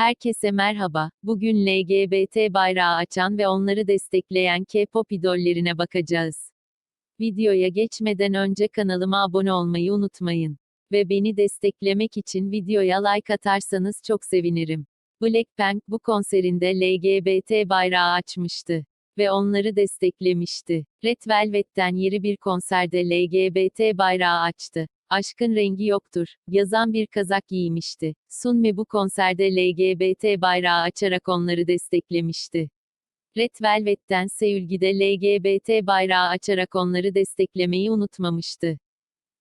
Herkese merhaba. Bugün LGBT bayrağı açan ve onları destekleyen K-pop idollerine bakacağız. Videoya geçmeden önce kanalıma abone olmayı unutmayın. Ve beni desteklemek için videoya like atarsanız çok sevinirim. Blackpink bu konserinde LGBT bayrağı açmıştı ve onları desteklemişti. Red Velvet'ten yeri bir konserde LGBT bayrağı açtı. Aşkın rengi yoktur, yazan bir kazak giymişti. Sunmi bu konserde LGBT bayrağı açarak onları desteklemişti. Red Velvet'ten Seulgi'de LGBT bayrağı açarak onları desteklemeyi unutmamıştı.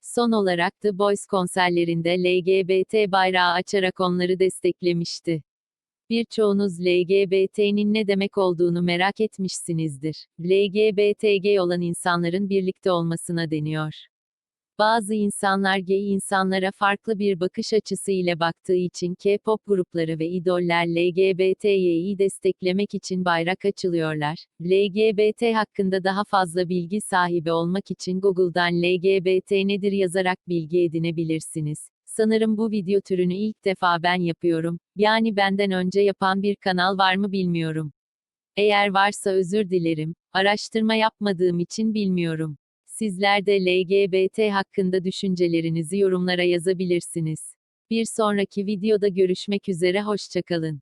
Son olarak The Boys konserlerinde LGBT bayrağı açarak onları desteklemişti. Birçoğunuz LGBT'nin ne demek olduğunu merak etmişsinizdir. LGBTG olan insanların birlikte olmasına deniyor. Bazı insanlar gay insanlara farklı bir bakış açısı ile baktığı için K-pop grupları ve idoller LGBT'yi desteklemek için bayrak açılıyorlar. LGBT hakkında daha fazla bilgi sahibi olmak için Google'dan LGBT nedir yazarak bilgi edinebilirsiniz. Sanırım bu video türünü ilk defa ben yapıyorum. Yani benden önce yapan bir kanal var mı bilmiyorum. Eğer varsa özür dilerim. Araştırma yapmadığım için bilmiyorum. Sizler de LGBT hakkında düşüncelerinizi yorumlara yazabilirsiniz. Bir sonraki videoda görüşmek üzere hoşçakalın.